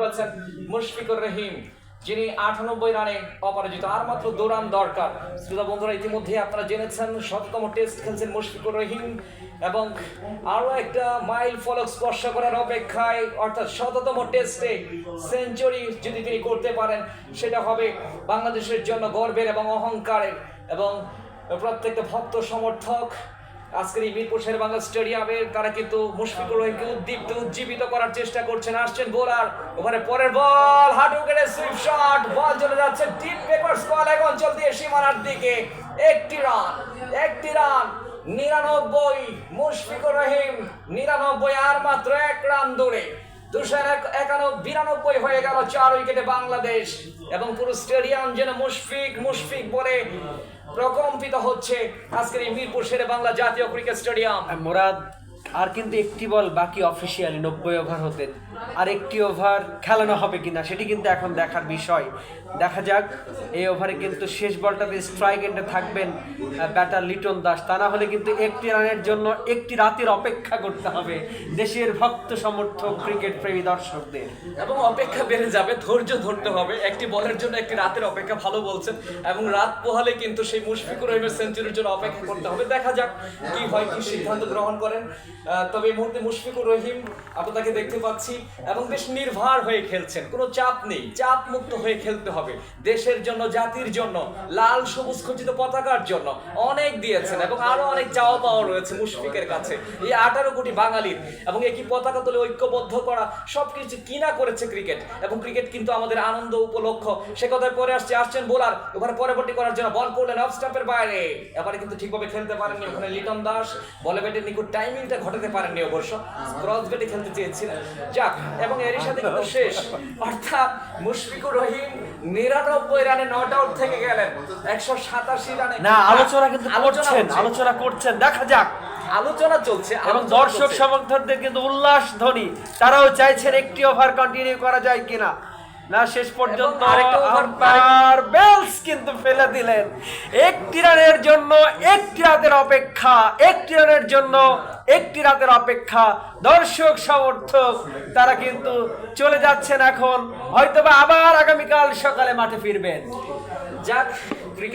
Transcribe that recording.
করেছেন মুশফিকুর রহিম, যিনি আটানব্বই রানে অপরাজিত, আর মাত্র দু রান দরকার। শ্রোতা বন্ধুরা, ইতিমধ্যে আপনারা জেনেছেন, শততম টেস্ট খেলছেন মুশফিকুর রহিম এবং আরও একটা মাইল ফলক স্পর্শ করার অপেক্ষায়, অর্থাৎ শততম টেস্টে সেঞ্চুরি যদি তিনি করতে পারেন, সেটা হবে বাংলাদেশের জন্য গর্বের এবং অহংকারের এবং প্রত্যেকটা ভক্ত সমর্থক আজকের এই মিরপুর শের বাংলা স্টেডিয়ামে তারা কিন্তু মুশফিকুর রহিমকে উদ্দীপ্ত, উজ্জীবিত করার চেষ্টা করছেন। আসছেন বোলার, ওখানে পরের বল, হাঁটু কেটে সুইপ শট বল চলে যাচ্ছে টিম পেপার স্কোয়ার এক অঞ্চল দিয়ে সীমানার দিকে। একটি রান একটি রান নিরানব্বই, মুশফিকুর রহিম, নিরানব্বই আর মাত্র এক রান দূরে দুশো একানব্বই বিরানব্বই হয়ে গেল চার উইকেটে বাংলাদেশ। এবং পুরো স্টেডিয়াম যেন মুশফিক মুশফিক বলে প্রকম্পিত হচ্ছে আজকের এই মিরপুর শেরে বাংলা জাতীয় ক্রিকেট স্টেডিয়াম। মোরাদ আর কিন্তু একটি বল বাকি অফিসিয়ালি নব্বই ওভার হতে। আর একটি ওভার খেলানো হবে কিনা সেটি কিন্তু এখন দেখার বিষয়। দেখা যাক, এই ওভারে কিন্তু শেষ বলটাতে স্ট্রাইক এন্ডে থাকবেন ব্যাটার লিটন দাস। তা না হলে কিন্তু একটি রানের জন্য একটি রাতের অপেক্ষা করতে হবে দেশের ভক্ত সমর্থক ক্রিকেট প্রেমী দর্শকদের। এবং অপেক্ষা বেড়ে যাবে, ধৈর্য ধরতে হবে। একটি বলের জন্য একটি রাতের অপেক্ষা ভালো বলছেন এবং রাত পোহালে কিন্তু সেই মুশফিকুর রহিমের সেঞ্চুরির জন্য অপেক্ষা করতে হবে। দেখা যাক কি হয়, কি সিদ্ধান্ত গ্রহণ করেন। তবে এই মুহূর্তে মুশফিকুর রহিম তাকে দেখতে পাচ্ছি, এবং বেশ নির্ভার হয়ে খেলছেন। কোনো চাপ নেই চাপ মুক্ত হয়ে খেলতে হবে। দেশের জন্য, জাতির জন্য, লাল সবুজ খচিত পতাকার জন্য অনেক দিয়েছেন, এবং আরও অনেক চাওয়া পাওয়া রয়েছে মুশফিকের কাছে। এই আঠারো কোটি বাঙালির, এবং একই পতাকা তুলে ঐক্যবদ্ধ করা, সবকিছু কিনা করেছে ক্রিকেট, এবং ক্রিকেট কিন্তু আমাদের আনন্দ উপলক্ষ। সে কথায় পরে আসছে আসছেন বোলার ওখানে পরবর্তী করার জন্য বল করলেন অফ স্টাম্পের বাইরে। এবারে কিন্তু ঠিকভাবে খেলতে পারেননি ওখানে লিটন দাস। বলে ব্যাটের নিকুট টাইমিংটা ঘটাতে পারেননি অবশ্য। ক্রস ব্যাটে খেলতে চেয়েছিলেন। যাক এবং এরই সাথে কিন্তু শেষ। অর্থাৎ মুশফিকুর রহিম নিরানব্বই রানে নট আউট থেকে গেলেন। একশো সাতাশি রানে না আলোচনা কিন্তু আলোচনা করছেন আলোচনা করছেন। দেখা যাক। আলোচনা চলছে এবং দর্শক। সমর্থকদের কিন্তু উল্লাস ধ্বনি। তারাও চাইছেন একটি ওভার কন্টিনিউ করা যায় কিনা। না শেষ পর্যন্ত বেলস কিন্তু ফেলে দিলেন। একটি রানের জন্য একটি রাতের অপেক্ষা একটি রানের জন্য একটি রাতের অপেক্ষা। দর্শক সমর্থক তারা কিন্তু চলে যাচ্ছেন এখন। হয়তোবা আবার আগামীকাল সকালে মাঠে ফিরবেন। যাক